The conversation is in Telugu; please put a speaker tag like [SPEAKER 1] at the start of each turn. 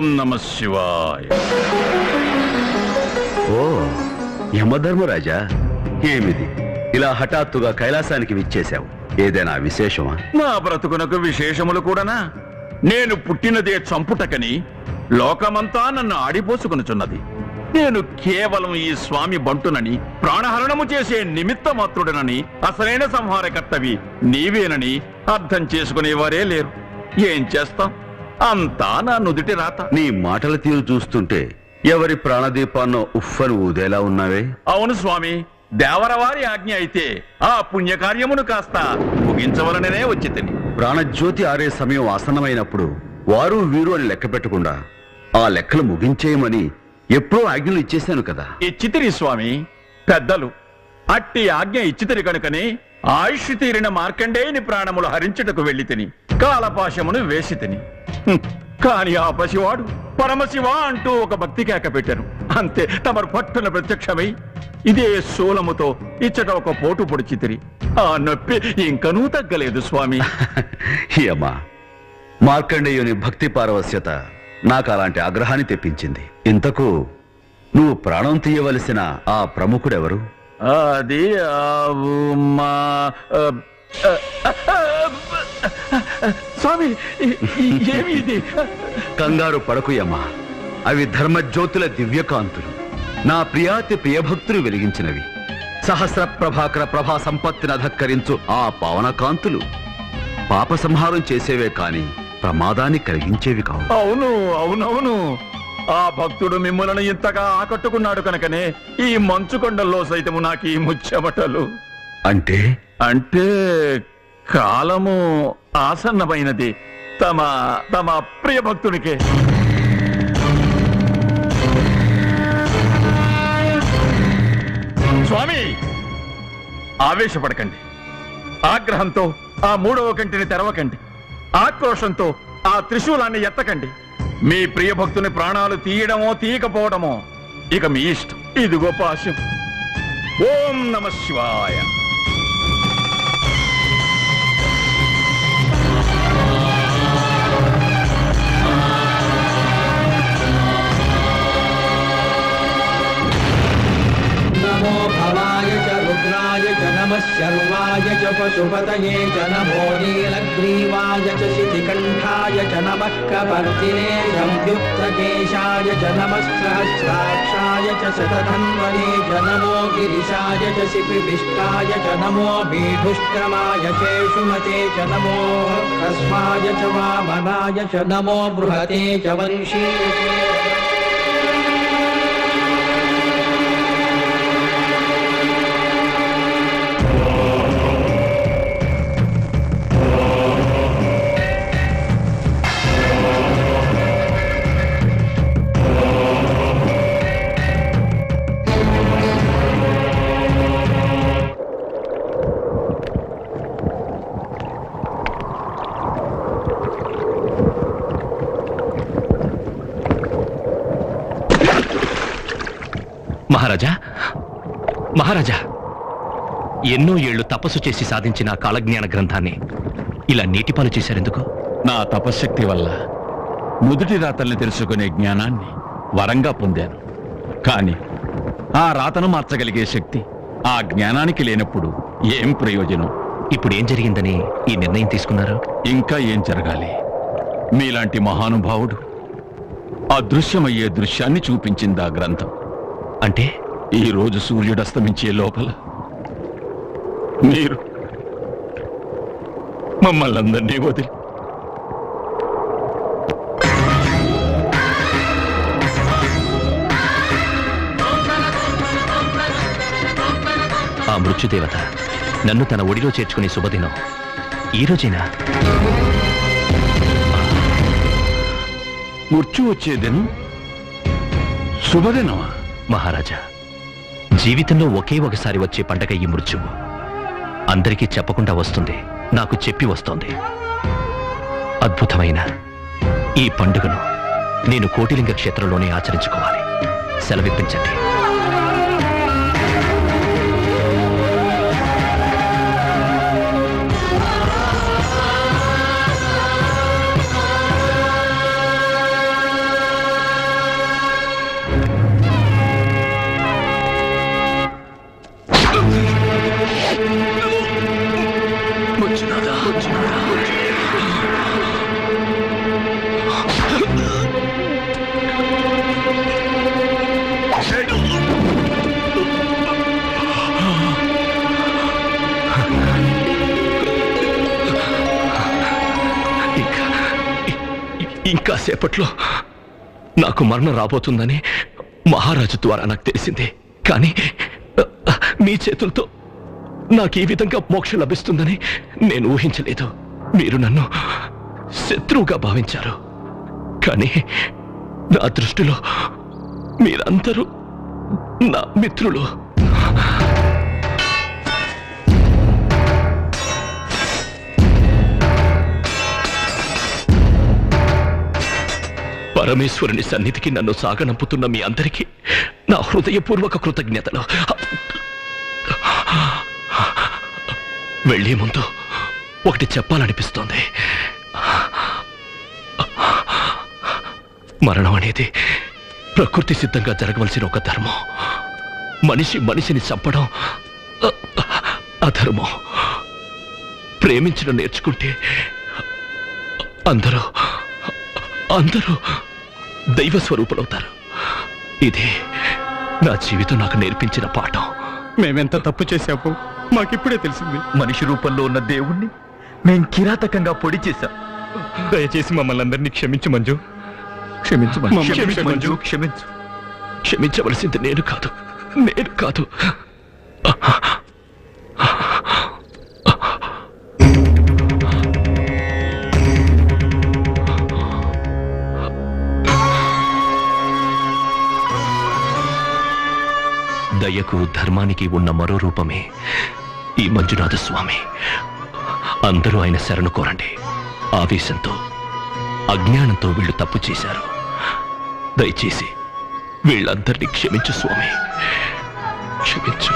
[SPEAKER 1] ఓం నమ శివాయ.
[SPEAKER 2] ఓ యమధర్మరాజా ఏమిది? ఇలా హఠాత్తుగా కైలాసానికి విచ్చేశావు. ఏదైనా విశేషమా?
[SPEAKER 1] నా బ్రతుకునకు విశేషములు కూడానా? నేను పుట్టినదే చంపుటకని లోకమంతా నన్ను ఆడిపోసుకొనుచున్నది. నేను కేవలం ఈ స్వామి బంటునని ప్రాణహరణము చేసే నిమిత్త మాత్రుడనని అసలైన సంహారకర్తవి నీవేనని అర్థం చేసుకునేవారే లేరు. ఏం చేస్తాం? అంతా నా నుదుటి రాత.
[SPEAKER 2] నీ మాటల తీరు చూస్తుంటే ఎవరి ప్రాణదీపాన్నో ఉఫ్ఫను ఊదేలా ఉన్నావే?
[SPEAKER 1] అవును స్వామి దేవరవారి ఆజ్ఞ అయితే ఆ పుణ్యకార్యమును కాస్త ముగించవలననే వచ్చి తిని
[SPEAKER 2] ప్రాణజ్యోతి ఆరే సమయం ఆసన్నమైనప్పుడు వారు వీరు అని లెక్క పెట్టకుండా ఆ లెక్కలు ముగించేయమని ఎప్పుడో ఆజ్ఞలు ఇచ్చేశాను కదా.
[SPEAKER 1] ఇచ్చితిరి స్వామి పెద్దలు అట్టి ఆజ్ఞ ఇచ్చితిరి కనుకనే ఆయుష్ తీరిన మార్కండేయుని ప్రాణములు హరించుటకు వెళ్ళి తిని కాలపాశమును వేసి తిని. కాని ఆ పసివాడు పరమశివ అంటూ ఒక భక్తి కేక పెట్టారు అంతే తమరు పట్టున ప్రత్యక్షమై ఇదే శూలముతో ఇచ్చట ఒక పోటు పొడిచితిరి ఆ నొప్పి ఇంకనూ తగ్గలేదు స్వామి.
[SPEAKER 2] అమ్మా మార్కండేయుని భక్తి పారవస్యత నాకు అలాంటి ఆగ్రహాన్ని తెప్పించింది. ఇంతకు నువ్వు ప్రాణం తీయవలసిన ఆ ప్రముఖుడెవరు?
[SPEAKER 1] అది ఆ, ఆ, ఆ, స్వామి ఏమి ఇది
[SPEAKER 2] కంగారు పడకుయమ్మా అవి ధర్మజ్యోతుల దివ్యకాంతులు. నా ప్రియాతి ప్రియభక్తులు వెలిగించినవి. సహస్ర ప్రభాకర ప్రభా సంపత్తిని అధక్కరించు ఆ పావన కాంతులు పాప సంహారం చేసేవే కాని ప్రమాదాన్ని కలిగించేవి కావు.
[SPEAKER 1] అవును అవునవును. ఆ భక్తుడు మిమ్మల్ని ఇంతగా ఆకట్టుకున్నాడు కనుకనే ఈ మంచు కొండల్లో సైతము నాకు ఈ ముచ్చమటలు.
[SPEAKER 2] అంటే?
[SPEAKER 1] అంటే కాలము ఆసన్నమైనది. తమ తమ ప్రియ భక్తునికే. స్వామి ఆవేశపడకండి. ఆగ్రహంతో ఆ మూడవ కంటిని తెరవకండి. ఆక్రోషంతో ఆ త్రిశూలాన్ని ఎత్తకండి. మీ ప్రియ భక్తుని ప్రాణాలు తీయడమో తీయకపోవడమో ఇక మీ ఇష్టం. ఇదిగో పాశం. ఓం నమ శివాయ.
[SPEAKER 3] शर्वाय च पशुपतये च नमो नीलग्रीवाय च शितिकण्ठाय च नमः कपर्दिने संयुक्तकेशाय च नमः सहस्राक्षाय च शतधन्वने च नमो गिरिशाय च शिपिविष्टाय च नमो बीढुष्क्रमाय केशुमते च नमो ह्रस्वाय च वामनाय च नमो बृहते च वंशीयसे
[SPEAKER 4] మహారాజా? మహారాజా ఎన్నో ఏళ్ళు తపస్సు చేసి సాధించిన కాలజ్ఞాన గ్రంథాన్ని ఇలా నీటిపాలు చేశారెందుకు?
[SPEAKER 1] నా తపశ్శక్తి వల్ల నుదుటి రాతల్ని తెలుసుకునే జ్ఞానాన్ని వరంగా పొందాను. కానీ ఆ రాతను మార్చగలిగే శక్తి ఆ జ్ఞానానికి లేనప్పుడు ఏం ప్రయోజనం?
[SPEAKER 4] ఇప్పుడు ఏం జరిగిందని ఈ నిర్ణయం తీసుకున్నారు?
[SPEAKER 1] ఇంకా ఏం జరగాలి? మీలాంటి మహానుభావుడు అదృశ్యమయ్యే దృశ్యాన్ని చూపించింది ఆ గ్రంథం.
[SPEAKER 4] అంటే?
[SPEAKER 1] ఈ రోజు సూర్యుడు అస్తమించే లోపల మీరు మమ్మల్ని అందరినీ వదిలి
[SPEAKER 4] ఆ మృత్యుదేవత నన్ను తన ఒడిలో చేర్చుకునే శుభదినం. ఈ రోజేనా?
[SPEAKER 1] మృత్యు వచ్చేదెను శుభదినమా?
[SPEAKER 4] మహారాజా జీవితంలో ఒకే ఒకసారి వచ్చే పండగ ఈ మృత్యువు. అందరికీ చెప్పకుండా వస్తుంది నాకు చెప్పి వస్తోంది. అద్భుతమైన ఈ పండుగను నేను కోటిలింగ క్షేత్రంలోనే ఆచరించుకోవాలి. సెలవిప్పించండి. ఇంకా సేపట్లో నాకు మరణం రాబోతుందని మహారాజు ద్వారా నాకు తెలిసింది. కానీ మీ చేతులతో నాకు ఈ విధంగా మోక్షం లభిస్తుందని నేను ఊహించలేదు. మీరు నన్ను శత్రువుగా భావించారు. కానీ నా దృష్టిలో మీరందరూ నా మిత్రులు. పరమేశ్వరుని సన్నిధికి నన్ను సాగనంపుతున్న మీ అందరికీ నా హృదయపూర్వక కృతజ్ఞతలు. వెళ్ళే ముందు ఒకటి చెప్పాలనిపిస్తోంది. మరణం అనేది ప్రకృతి సిద్ధంగా జరగవలసిన ఒక ధర్మం. మనిషి మనిషిని చంపడం అధర్మం. ప్రేమించడం నేర్చుకుంటే అందరూ అందరూ దైవ స్వరూపులవుతారు ఇది నా జీవితం నాకు నేర్పించిన పాఠం.
[SPEAKER 5] మేమెంత తప్పు చేశాము మాకిప్పుడే తెలిసింది.
[SPEAKER 6] మనిషి రూపంలో ఉన్న దేవుణ్ణి మేం కిరాతకంగా పొడి చేశాం.
[SPEAKER 5] దయచేసి మమ్మల్ని అందరినీ క్షమించు మంజు.
[SPEAKER 6] క్షమించు మంజు.
[SPEAKER 5] క్షమించు
[SPEAKER 6] క్షమించు
[SPEAKER 5] మంజు.
[SPEAKER 6] మంజు. క్షమించు.
[SPEAKER 4] క్షమించవలసింది నేను కాదు. నేను కాదు. దయకు ధర్మానికి ఉన్న మరో రూపమే ఈ మంజునాథ స్వామి అందరూ ఆయన శరణు కోరండి. ఆవేశంతో అజ్ఞానంతో వీళ్ళు తప్పు చేశారు. దయచేసి వీళ్ళందరినీ క్షమించు స్వామి. క్షమించు.